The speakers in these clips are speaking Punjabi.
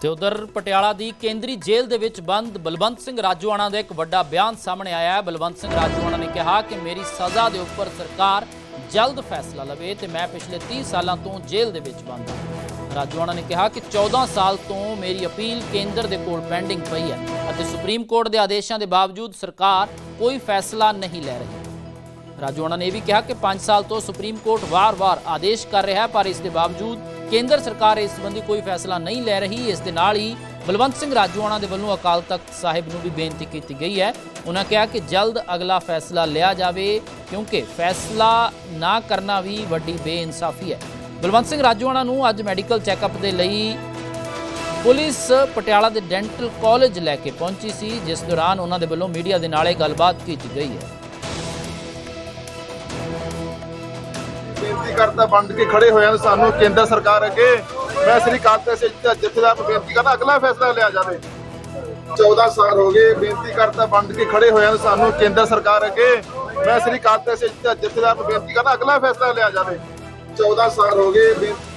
ਤੇ ਉਧਰ ਪਟਿਆਲਾ ਦੀ ਕੇਂਦਰੀ ਜੇਲ੍ਹ ਦੇ ਵਿੱਚ ਬੰਦ ਬਲਵੰਤ ਸਿੰਘ ਰਾਜੂਆਣਾ ਦਾ ਇੱਕ ਵੱਡਾ ਬਿਆਨ ਸਾਹਮਣੇ ਆਇਆ ਹੈ। ਬਲਵੰਤ ਸਿੰਘ ਰਾਜੂਆਣਾ ਨੇ ਕਿਹਾ ਕਿ ਮੇਰੀ ਸਜ਼ਾ ਦੇ ਉੱਪਰ ਸਰਕਾਰ ਜਲਦ ਫੈਸਲਾ ਲਵੇ ਤੇ ਮੈਂ ਪਿਛਲੇ 30 ਸਾਲਾਂ ਤੋਂ ਜੇਲ੍ਹ ਦੇ ਵਿੱਚ ਬੰਦ ਹਾਂ। ਰਾਜੂਆਣਾ ਨੇ ਕਿਹਾ ਕਿ 14 ਸਾਲ ਤੋਂ ਮੇਰੀ ਅਪੀਲ ਕੇਂਦਰ ਦੇ ਕੋਲ ਪੈਂਡਿੰਗ ਪਈ ਹੈ ਅਤੇ ਸੁਪਰੀਮ ਕੋਰਟ ਦੇ ਆਦੇਸ਼ਾਂ ਦੇ ਬਾਵਜੂਦ ਸਰਕਾਰ ਕੋਈ ਫੈਸਲਾ ਨਹੀਂ ਲੈ ਰਹੀ। ਰਾਜੋਣਾ ਨੇ ਇਹ ਵੀ ਕਿਹਾ ਕਿ 5 ਸਾਲ ਤੋਂ ਸੁਪਰੀਮ ਕੋਰਟ ਵਾਰ-ਵਾਰ ਆਦੇਸ਼ ਕਰ ਰਿਹਾ ਹੈ, ਪਰ ਇਸ ਦੇ ਬਾਵਜੂਦ ਕੇਂਦਰ ਸਰਕਾਰ ਇਸ ਸੰਬੰਧੀ ਕੋਈ ਫੈਸਲਾ ਨਹੀਂ ਲੈ ਰਹੀ। ਇਸ ਦੇ ਨਾਲ ਹੀ ਬਲਵੰਤ ਸਿੰਘ ਰਾਜੂਆਣਾ ਦੇ ਵੱਲੋਂ ਅਕਾਲ ਤਖਤ ਸਾਹਿਬ ਨੂੰ ਵੀ ਬੇਨਤੀ ਕੀਤੀ ਗਈ ਹੈ। ਉਹਨਾਂ ਕਿਹਾ ਕਿ ਜਲਦ ਅਗਲਾ ਫੈਸਲਾ ਲਿਆ ਜਾਵੇ, ਕਿਉਂਕਿ ਫੈਸਲਾ ਨਾ ਕਰਨਾ ਵੀ ਵੱਡੀ ਬੇਇਨਸਾਫੀ ਹੈ। ਬਲਵੰਤ ਸਿੰਘ ਰਾਜੂਆਣਾ ਨੂੰ ਅੱਜ ਮੈਡੀਕਲ ਚੈੱਕਅਪ ਦੇ ਲਈ ਪੁਲਿਸ ਪਟਿਆਲਾ ਦੇ ਡੈਂਟਲ ਕਾਲਜ ਲੈ ਕੇ ਪਹੁੰਚੀ ਸੀ, ਜਿਸ ਦੌਰਾਨ ਉਹਨਾਂ ਦੇ ਵੱਲੋਂ ਮੀਡੀਆ ਦੇ ਨਾਲ ਇਹ ਗੱਲਬਾਤ ਕੀਤੀ ਗਈ ਹੈ। ਬੇਨਤੀ ਵੰਡ ਕੇ ਖੜੇ ਹੋਏ ਹਨ ਸਾਨੂੰ ਕੇਂਦਰ ਸਰਕਾਰ ਅੱਗੇ ਮੈਂ ਸ੍ਰੀ ਅਕਾਲ ਤਖਤ ਜਥੇਦਾਰ ਨੂੰ ਬੇਨਤੀ ਕਰਦਾ, ਅਗਲਾ ਫੈਸਲਾ ਲਿਆ ਜਾਵੇ। 14 ਸਾਲ ਹੋ ਗਏ ਬੇਨਤੀ ਕਰਦਾ, ਵੰਡ ਕੇ ਖੜੇ ਹੋਏ ਹਨ ਸਾਨੂੰ ਕੇਂਦਰ ਸਰਕਾਰ ਅੱਗੇ ਮੈਂ ਸ੍ਰੀ ਅਕਾਲ ਤਖਤ ਜਥੇਦਾਰ ਨੂੰ ਬੇਨਤੀ ਕਰਦਾ, ਅਗਲਾ ਫੈਸਲਾ ਲਿਆ ਜਾਵੇ। 14 ਸਾਲ ਹੋ ਗਏ ਬੇਨਤੀ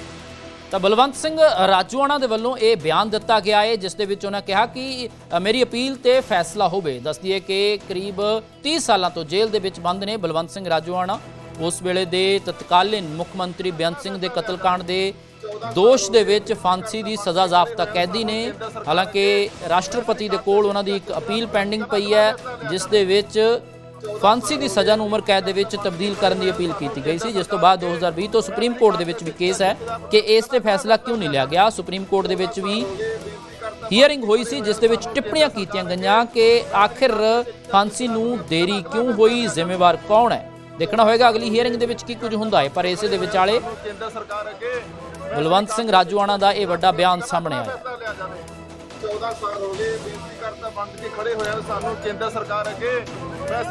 ਤਾਂ ਬਲਵੰਤ ਸਿੰਘ, ਰਾਜੂਆਣਾ ਦੇ ਵੱਲੋਂ ਇਹ ਬਿਆਨ ਦਿੱਤਾ ਗਿਆ ਹੈ, ਜਿਸ ਦੇ ਵਿੱਚ ਉਹਨਾਂ ਕਿਹਾ ਕਿ ਮੇਰੀ ਅਪੀਲ ਤੇ ਫੈਸਲਾ ਹੋਵੇ। ਦੱਸਦੀ ਕਿ ਕਰੀਬ 30 ਸਾਲਾਂ ਤੋਂ ਜੇਲ੍ਹ ਦੇ ਵਿੱਚ ਬੰਦ ਨੇ ਬਲਵੰਤ ਸਿੰਘ, ਰਾਜੂਆਣਾ। ਉਸ ਵੇਲੇ ਦੇ ਤਤਕਾਲੀਨ ਮੁੱਖ ਮੰਤਰੀ ਬੇਅੰਤ ਸਿੰਘ ਦੇ ਕਤਲकांड ਦੇ ਦੋਸ਼ ਦੇ ਵਿੱਚ ਫਾਂਸੀ ਦੀ ਸਜ਼ਾ ਜ਼ਾਬਤਾ ਕੈਦੀ ਨੇ। ਹਾਲਾਂਕਿ ਰਾਸ਼ਟਰਪਤੀ ਦੇ ਕੋਲ ਉਹਨਾਂ ਦੀ ਇੱਕ ਅਪੀਲ ਪੈਂਡਿੰਗ ਪਈ ਹੈ, ਜਿਸ ਦੇ ਵਿੱਚ ਫਾਂਸੀ ਦੀ ਸਜ਼ਾ ਨੂੰ ਉਮਰ ਕੈਦ ਦੇ ਵਿੱਚ ਤਬਦੀਲ ਕਰਨ ਦੀ ਅਪੀਲ ਕੀਤੀ ਗਈ ਸੀ, ਜਿਸ ਤੋਂ ਬਾਅਦ 2020 ਤੋਂ ਸੁਪਰੀਮ ਕੋਰਟ ਦੇ ਵਿੱਚ ਵੀ ਕੇਸ ਹੈ ਕਿ ਇਸ ਤੇ ਫੈਸਲਾ ਕਿਉਂ ਨਹੀਂ ਲਿਆ ਗਿਆ। ਸੁਪਰੀਮ ਕੋਰਟ ਦੇ ਵਿੱਚ ਵੀ ਹੀਅਰਿੰਗ ਹੋਈ ਸੀ, ਜਿਸ ਦੇ ਵਿੱਚ ਟਿੱਪਣੀਆਂ ਕੀਤੀਆਂ ਗਈਆਂ ਕਿ ਆਖਿਰ ਫਾਂਸੀ ਨੂੰ ਦੇਰੀ ਕਿਉਂ ਹੋਈ, ਜ਼ਿੰਮੇਵਾਰ ਕੌਣ ਹੈ? ਦੇਖਣਾ ਹੋਏਗਾ ਅਗਲੀ ਹੀਅਰਿੰਗ ਦੇ ਵਿੱਚ ਕੀ ਕੁਝ ਹੁੰਦਾ ਹੈ, ਪਰ ਇਸੇ ਦੇ ਵਿਚਾਲੇ ਕੇਂਦਰ ਸਰਕਾਰ ਅੱਗੇ ਬਲਵੰਤ ਸਿੰਘ ਰਾਜੂਆਣਾ ਦਾ ਇਹ ਵੱਡਾ ਬਿਆਨ ਸਾਹਮਣੇ ਆਇਆ। 14 ਸਾਲ ਹੋ ਗਏ ਬੇਨਤੀ ਕਰਦਾ ਵੰਡ ਕੇ ਖੜੇ ਹੋਏ ਸਾਨੂੰ ਕੇਂਦਰ ਸਰਕਾਰ ਅੱਗੇ। ਮੈਂ